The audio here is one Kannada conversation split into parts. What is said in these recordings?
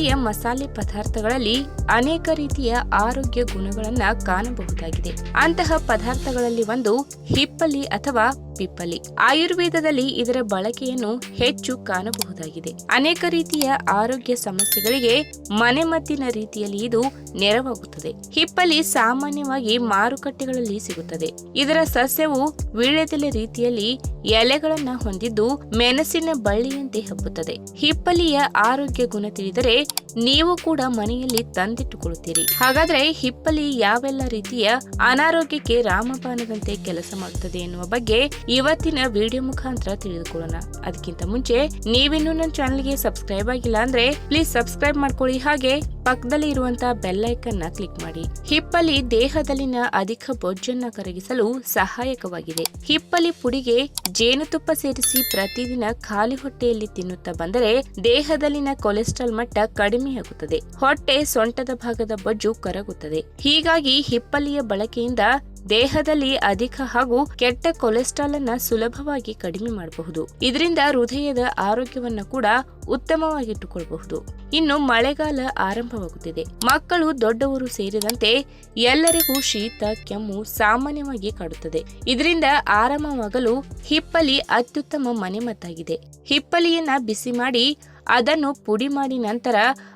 ಹಿಪ್ಪಲಿಯ ಮಸಾಲೆ ಪದಾರ್ಥಗಳಲ್ಲಿ ಅನೇಕ ರೀತಿಯ ಆರೋಗ್ಯ ಗುಣಗಳನ್ನ ಕಾಣಬಹುದಾಗಿದೆ. ಅಂತಹ ಪದಾರ್ಥಗಳಲ್ಲಿ ಒಂದು ಹಿಪ್ಪಲಿ ಅಥವಾ ಪಿಪ್ಪಲಿ ಆಯುರ್ವೇದದಲ್ಲಿ ಇದರ ಬಳಕೆಯನ್ನು ಹೆಚ್ಚು ಕಾಣಬಹುದಾಗಿದೆ. ಅನೇಕ ರೀತಿಯ ಆರೋಗ್ಯ ಸಮಸ್ಯೆಗಳಿಗೆ ಮನೆಮದ್ದಿನ ರೀತಿಯಲ್ಲಿ ಇದು ನೆರವಾಗುತ್ತದೆ. ಹಿಪ್ಪಲಿ ಸಾಮಾನ್ಯವಾಗಿ ಮಾರುಕಟ್ಟೆಗಳಲ್ಲಿ ಸಿಗುತ್ತದೆ. ಇದರ ಸಸ್ಯವು ವೀಳ್ಯದೆಲೆ ರೀತಿಯಲ್ಲಿ ಎಲೆಗಳನ್ನ ಹೊಂದಿದ್ದು ಮೆಣಸಿನ ಬಳ್ಳಿಯಂತೆ ಹಬ್ಬುತ್ತದೆ. ಹಿಪ್ಪಲಿಯ ಆರೋಗ್ಯ ಗುಣ ತಿಳಿದರೆ ನೀವು ಕೂಡ ಮನೆಯಲ್ಲಿ ತಂದಿಟ್ಟುಕೊಳ್ಳುತ್ತೀರಿ. ಹಾಗಾದ್ರೆ ಹಿಪ್ಪಲಿ ಯಾವೆಲ್ಲ ರೀತಿಯ ಅನಾರೋಗ್ಯಕ್ಕೆ ರಾಮಬಾಣದಂತೆ ಕೆಲಸ ಮಾಡುತ್ತದೆ ಎನ್ನುವ ಬಗ್ಗೆ ಇವತ್ತಿನ ವಿಡಿಯೋ ಮುಖಾಂತರ ತಿಳಿದುಕೊಳ್ಳೋಣ. ಅದಕ್ಕಿಂತ ಮುಂಚೆ, ನೀವಿನ್ನೂ ನನ್ನ ಚಾನಲ್ಗೆ ಸಬ್ಸ್ಕ್ರೈಬ್ ಆಗಿಲ್ಲ ಅಂದ್ರೆ ಪ್ಲೀಸ್ ಸಬ್ಸ್ಕ್ರೈಬ್ ಮಾಡ್ಕೊಳ್ಳಿ. ಹಾಗೆ ಪಕ್ಕದಲ್ಲಿ ಇರುವಂತಹ ಬೆಲ್ ಐಕನ್ನ ಕ್ಲಿಕ್ ಮಾಡಿ. ಹಿಪ್ಪಲಿ ದೇಹದಲ್ಲಿನ ಅಧಿಕ ಬೊಜ್ಜನ್ನ ಕರಗಿಸಲು ಸಹಾಯಕವಾಗಿದೆ. ಹಿಪ್ಪಲಿ ಪುಡಿಗೆ ಜೇನುತುಪ್ಪ ಸೇರಿಸಿ ಪ್ರತಿದಿನ ಖಾಲಿ ಹೊಟ್ಟೆಯಲ್ಲಿ ತಿನ್ನುತ್ತಾ ಬಂದರೆ ದೇಹದಲ್ಲಿನ ಕೊಲೆಸ್ಟ್ರಾಲ್ ಮಟ್ಟ ಕಡಿಮೆಯಾಗುತ್ತದೆ ಹೊಟ್ಟೆ ಸೊಂಟದ ಭಾಗದ ಬೊಜ್ಜು ಕರಗುತ್ತದೆ. ಹೀಗಾಗಿ ಹಿಪ್ಪಲಿಯ ಬಳಕೆಯಿಂದ ದೇಹದಲ್ಲಿ ಅಧಿಕ ಹಾಗೂ ಕೆಟ್ಟ ಕೊಲೆಸ್ಟ್ರಾಲ್ ಅನ್ನ ಸುಲಭವಾಗಿ ಕಡಿಮೆ ಮಾಡಬಹುದು. ಇದರಿಂದ ಹೃದಯದ ಆರೋಗ್ಯವನ್ನ ಕೂಡ ಉತ್ತಮವಾಗಿಟ್ಟುಕೊಳ್ಳಬಹುದು ಇನ್ನು ಮಳೆಗಾಲ ಆರಂಭವಾಗುತ್ತಿದೆ. ಮಕ್ಕಳು ದೊಡ್ಡವರು ಸೇರಿದಂತೆ ಎಲ್ಲರಿಗೂ ಶೀತ, ಕೆಮ್ಮು ಸಾಮಾನ್ಯವಾಗಿ ಕಾಡುತ್ತದೆ. ಇದರಿಂದ ಆರಾಮವಾಗಲು ಹಿಪ್ಪಲಿ ಅತ್ಯುತ್ತಮ ಮನೆಮದ್ದಾಗಿದೆ. ಹಿಪ್ಪಲಿಯನ್ನ ಬಿಸಿ ಮಾಡಿ ಅದನ್ನು ಪುಡಿ ಮಾಡಿ ನಂತರ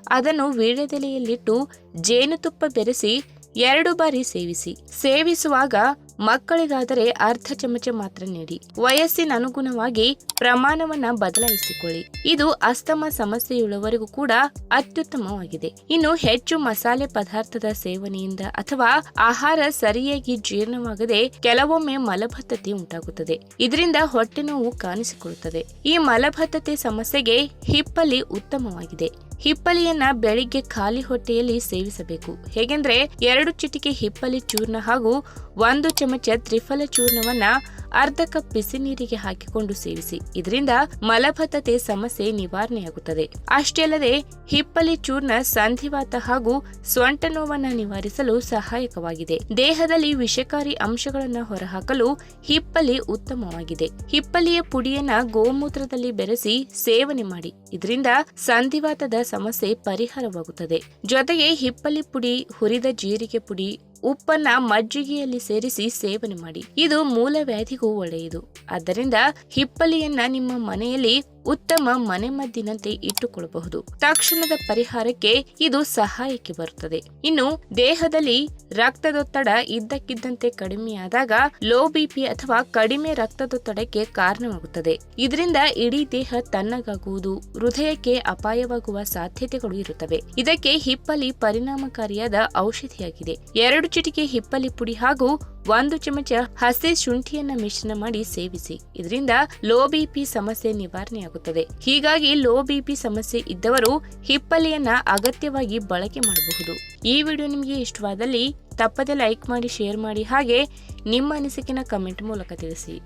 ಅದನ್ನು ವೀಳ್ಯದೆಲೆಯಲ್ಲಿಟ್ಟು ಜೇನುತುಪ್ಪ ಬೆರೆಸಿ ಎರಡು ಬಾರಿ ಸೇವಿಸಿ. ಸೇವಿಸುವಾಗ ಮಕ್ಕಳಿಗಾದರೆ ಅರ್ಧ ಚಮಚ ಮಾತ್ರ ನೀಡಿ. ವಯಸ್ಸಿನ ಅನುಗುಣವಾಗಿ ಪ್ರಮಾಣವನ್ನ ಬದಲಾಯಿಸಿಕೊಳ್ಳಿ. ಇದು ಅಸ್ತಮ ಸಮಸ್ಯೆಯುಳ್ಳವರಿಗೂ ಕೂಡ ಅತ್ಯುತ್ತಮವಾಗಿದೆ. ಇನ್ನು ಹೆಚ್ಚು ಮಸಾಲೆ ಪದಾರ್ಥದ ಸೇವನೆಯಿಂದ ಅಥವಾ ಆಹಾರ ಸರಿಯಾಗಿ ಜೀರ್ಣವಾಗದೆ ಕೆಲವೊಮ್ಮೆ ಮಲಬದ್ಧತೆ ಉಂಟಾಗುತ್ತದೆ. ಇದರಿಂದ ಹೊಟ್ಟೆ ನೋವು ಕಾಣಿಸಿಕೊಳ್ಳುತ್ತದೆ. ಈ ಮಲಬದ್ಧತೆ ಸಮಸ್ಯೆಗೆ ಹಿಪ್ಪಲಿ ಉತ್ತಮವಾಗಿದೆ. ಹಿಪ್ಪಲಿಯನ್ನ ಬೆಳಿಗ್ಗೆ ಖಾಲಿ ಹೊಟ್ಟೆಯಲ್ಲಿ ಸೇವಿಸಬೇಕು. ಹೇಗೆಂದ್ರೆ ಎರಡು ಚಿಟಿಕೆ ಹಿಪ್ಪಲಿ ಚೂರ್ಣ ಹಾಗೂ ಒಂದು ಚಮಚ ತ್ರಿಫಲ ಚೂರ್ಣವನ್ನ ಅರ್ಧ ಕಪ್ ಬಿಸಿ ನೀರಿಗೆ ಹಾಕಿಕೊಂಡು ಸೇವಿಸಿ. ಇದರಿಂದ ಮಲಬದ್ಧತೆ ಸಮಸ್ಯೆ ನಿವಾರಣೆಯಾಗುತ್ತದೆ. ಅಷ್ಟೇ ಅಲ್ಲದೆ, ಹಿಪ್ಪಲಿ ಚೂರ್ಣ ಸಂಧಿವಾತ ಹಾಗೂ ಸ್ವಂಟ ನೋವನ್ನು ನಿವಾರಿಸಲು ಸಹಾಯಕವಾಗಿದೆ. ದೇಹದಲ್ಲಿ ವಿಷಕಾರಿ ಅಂಶಗಳನ್ನು ಹೊರಹಾಕಲು ಹಿಪ್ಪಲಿ ಉತ್ತಮವಾಗಿದೆ. ಹಿಪ್ಪಲಿಯ ಪುಡಿಯನ್ನ ಗೋಮೂತ್ರದಲ್ಲಿ ಬೆರೆಸಿ ಸೇವನೆ ಮಾಡಿ. ಇದರಿಂದ ಸಂಧಿವಾತದ ಸಮಸ್ಯೆ ಪರಿಹಾರವಾಗುತ್ತದೆ. ಜೊತೆಗೆ ಹಿಪ್ಪಲಿ ಪುಡಿ, ಹುರಿದ ಜೀರಿಗೆ ಪುಡಿ ಉಪ್ಪನ್ನ ಮಜ್ಜಿಗೆಯಲ್ಲಿ ಸೇರಿಸಿ ಸೇವನೆ ಮಾಡಿ. ಇದು ಮೂಲ ವ್ಯಾಧಿಗೂ ಒಳ್ಳೆಯದು. ಆದ್ದರಿಂದ ಹಿಪ್ಪಲಿಯನ್ನ ನಿಮ್ಮ ಮನೆಯಲ್ಲಿ ಉತ್ತಮ ಮನೆಮದ್ದಿನಂತೆ ಇಟ್ಟುಕೊಳ್ಳಬಹುದು. ತಕ್ಷಣದ ಪರಿಹಾರಕ್ಕೆ ಇದು ಸಹಾಯಕ್ಕೆ ಬರುತ್ತದೆ. ಇನ್ನು ದೇಹದಲ್ಲಿ ರಕ್ತದೊತ್ತಡ ಇದ್ದಕ್ಕಿದ್ದಂತೆ ಕಡಿಮೆಯಾದಾಗ ಲೋ ಬಿಪಿ ಅಥವಾ ಕಡಿಮೆ ರಕ್ತದೊತ್ತಡಕ್ಕೆ ಕಾರಣವಾಗುತ್ತದೆ. ಇದರಿಂದ ಇಡೀ ದೇಹ ತಣ್ಣಗಾಗುವುದು, ಹೃದಯಕ್ಕೆ ಅಪಾಯವಾಗುವ ಸಾಧ್ಯತೆಗಳು ಇರುತ್ತವೆ. ಇದಕ್ಕೆ ಹಿಪ್ಪಲಿ ಪರಿಣಾಮಕಾರಿಯಾದ ಔಷಧಿಯಾಗಿದೆ. ಎರಡು ಚಿಟಿಕೆ ಹಿಪ್ಪಲಿ ಪುಡಿ ಹಾಗೂ ಒಂದು ಚಮಚ ಹಸಿ ಶುಂಠಿಯನ್ನ ಮಿಶ್ರಣ ಮಾಡಿ ಸೇವಿಸಿ. ಇದರಿಂದ ಲೋ ಬಿಪಿ ಸಮಸ್ಯೆ ನಿವಾರಣೆಯಾಗುತ್ತದೆ ಹೀಗಾಗಿ ಲೋ ಬಿಪಿ ಸಮಸ್ಯೆ ಇದ್ದವರು ಹಿಪ್ಪಲಿಯನ್ನ ಅಗತ್ಯವಾಗಿ ಬಳಕೆ ಮಾಡಬಹುದು. ಈ ವಿಡಿಯೋ ನಿಮಗೆ ಇಷ್ಟವಾದಲ್ಲಿ ತಪ್ಪದೆ ಲೈಕ್ ಮಾಡಿ, ಶೇರ್ ಮಾಡಿ ಹಾಗೆ ನಿಮ್ಮ ಅನಿಸಿಕೆನ ಕಮೆಂಟ್ ಮೂಲಕ ತಿಳಿಸಿ.